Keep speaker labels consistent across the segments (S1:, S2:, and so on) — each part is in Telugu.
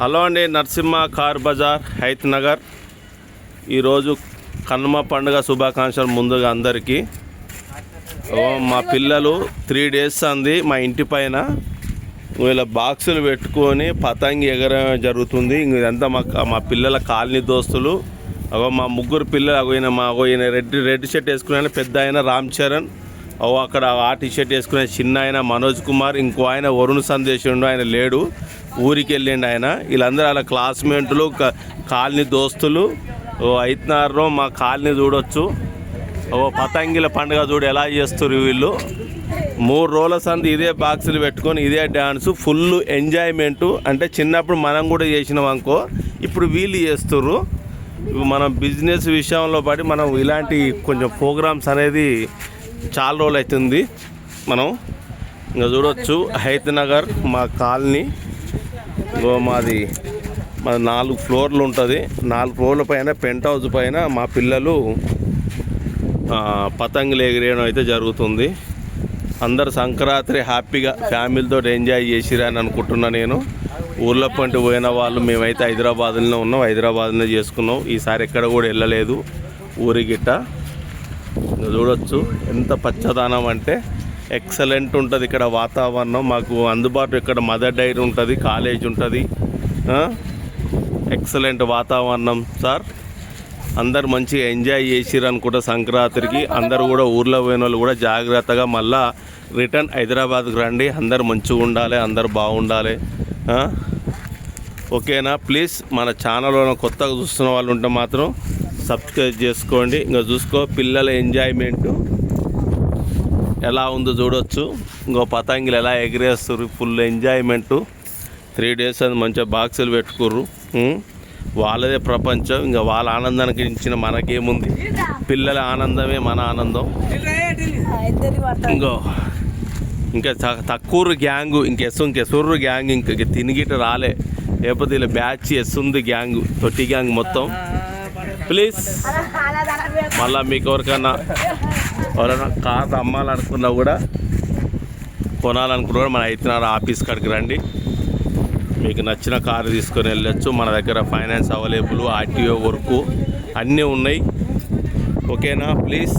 S1: హలో అండి నరసింహ కార్ బజార్ హైత్ నగర్. ఈరోజు కనుమ పండుగ శుభాకాంక్షలు ముందుగా అందరికీ. మా పిల్లలు త్రీ డేస్ అంది మా ఇంటి పైన. వీళ్ళ బాక్సులు పెట్టుకొని పతంగి ఎగరడం జరుగుతుంది. ఇంకా ఇదంతా మా మా పిల్లల కాలనీ దోస్తులు. అగో మా ముగ్గురు పిల్లలు అగోయిన మా అగోయిన రెడ్ రెడ్ షర్ట్ వేసుకునే పెద్ద ఆయన రామ్ చరణ్. ఓ అక్కడ ఆ టీ షర్ట్ వేసుకునే చిన్న ఆయన మనోజ్ కుమార్ ఇంకో ఆయన వరుణ్ సందేశం ఆయన లేడు. ఊరికి వెళ్ళిండు ఆయన. వీళ్ళందరూ అలా క్లాస్మేట్లు క- కాలనీ దోస్తులు. ఓ అయితున్నారో మా కాలనీ చూడొచ్చు. ఓ పతంగిల పండుగ చూడు ఎలా చేస్తారు వీళ్ళు. మూడు రోజుల సంది ఇదే బాక్సులు పెట్టుకొని ఇదే డ్యాన్స్ ఫుల్ ఎంజాయ్మెంటు. అంటే చిన్నప్పుడు మనం కూడా చేసినాం అనుకో ఇప్పుడు వీళ్ళు చేస్తుర్రు. మనం బిజినెస్ విషయంలో పడి మనం ఇలాంటి కొంచెం ప్రోగ్రామ్స్ అనేది చాలా రోజులు అవుతుంది. మనం ఇంకా చూడొచ్చు. హైత్ నగర్ మా కాలనీ. ఇంకో మాది మాది నాలుగు ఫ్లోర్లు ఉంటుంది. నాలుగు ఫ్లోర్ల పైన పెంట్ హౌస్ పైన మా పిల్లలు పతంగులు ఎగిరేయడం అయితే జరుగుతుంది. అందరు సంక్రాంతి హ్యాపీగా ఫ్యామిలీతో ఎంజాయ్ చేసిరని అనుకుంటున్నా నేను. ఊర్లో పంటి పోయిన వాళ్ళు మేమైతే హైదరాబాద్లోనే ఉన్నాం. హైదరాబాద్లోనే చేసుకున్నాం. ఈసారి ఎక్కడ కూడా వెళ్ళలేదు ఊరి గిట్ట. చూడొచ్చు ఎంత పచ్చదనం అంటే. ఎక్సలెంట్ ఉంటుంది ఇక్కడ వాతావరణం. మాకు అందుబాటులో ఇక్కడ మదర్ డైరీ ఉంటుంది కాలేజ్ ఉంటుంది. ఎక్సలెంట్ వాతావరణం సార్. అందరు మంచిగా ఎంజాయ్ చేసిర్రు అనుకుంటా సంక్రాంతికి. అందరు కూడా ఊర్లో పోయిన వాళ్ళు కూడా జాగ్రత్తగా మళ్ళా రిటర్న్ హైదరాబాద్కి రండి. అందరు మంచిగా ఉండాలి అందరు బాగుండాలి. ఓకేనా? ప్లీజ్ మన ఛానల్లో కొత్తగా చూస్తున్న వాళ్ళు ఉంటే మాత్రం సబ్స్క్రైబ్ చేసుకోండి. ఇంకా చూసుకో పిల్లల ఎంజాయ్మెంట్. ఎలా ఉందో చూడొచ్చు. ఇంకో పతంగిలు ఎలా ఎగిరేస్తారు ఫుల్ ఎంజాయ్మెంట్ త్రీ డేస్ అది మంచిగా బాక్సులు పెట్టుకుర్రు. వాళ్ళదే ప్రపంచం. ఇంకా వాళ్ళ ఆనందానికి ఇచ్చిన మనకేముంది? పిల్లల ఆనందమే మన ఆనందం. ఇంకో ఇంకా తక్కువ గ్యాంగు ఇంక ఇంకెసుర్రు గ్యాంగ్ ఇంక తినిగిట రాలే. లేకపోతే ఇలా బ్యాచ్ ఎస్సుంది గ్యాంగ్ తొట్టి గ్యాంగ్ మొత్తం. ప్లీజ్. మళ్ళీ మీకు ఎవరికన్నా ఎవరైనా కార్ అమ్మాలనుకున్నా కూడా కొనాలనుకున్నా కూడా మన అయితున్నారు ఆఫీస్ కాడికి రండి. మీకు నచ్చిన కారు తీసుకొని వెళ్ళొచ్చు. మన దగ్గర ఫైనాన్స్ అవైలబుల్ ఆర్టీఓ వర్క్ అన్నీ ఉన్నాయి. ఓకేనా? ప్లీజ్.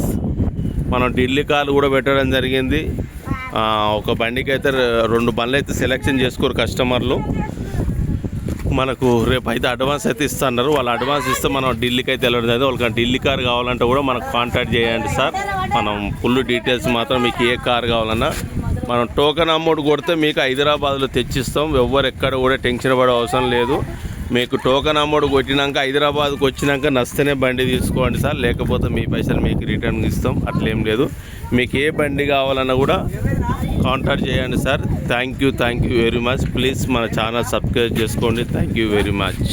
S1: మనం ఢిల్లీ కార్లు కూడా పెట్టడం జరిగింది. ఒక బండికి అయితే రెండు బండ్లు అయితే సెలెక్షన్ చేసుకోరు కస్టమర్లు. మనకు రేపు అయితే అడ్వాన్స్ అయితే ఇస్తున్నారు. వాళ్ళు అడ్వాన్స్ ఇస్తే మనం ఢిల్లీకి అయితే వెళ్ళడం అయితే వాళ్ళకి ఢిల్లీ కార్ కావాలంటే కూడా మనకు కాంటాక్ట్ చేయండి సార్. మనం ఫుల్ డీటెయిల్స్ మాత్రం మీకు ఏ కార్ కావాలన్నా మనం టోకెన్ అమౌంట్ కొడితే మీకు హైదరాబాద్లో తెచ్చిస్తాం. ఎవ్వరు ఎక్కడ కూడా టెన్షన్ పడే అవసరం లేదు. మీకు టోకెన్ అమౌంట్ కొట్టినాక హైదరాబాద్కి వచ్చినాక నస్తేనే బండి తీసుకోండి సార్. లేకపోతే మీ పైసలు మీకు రిటర్న్ ఇస్తాం. అట్లేం లేదు. మీకు ఏ బండి కావాలన్నా కూడా కాంటాక్ట్ చేయండి sir. Thank you thank you very much please మన ఛానల్ సబ్స్క్రైబ్ చేసుకోండి. Thank you very much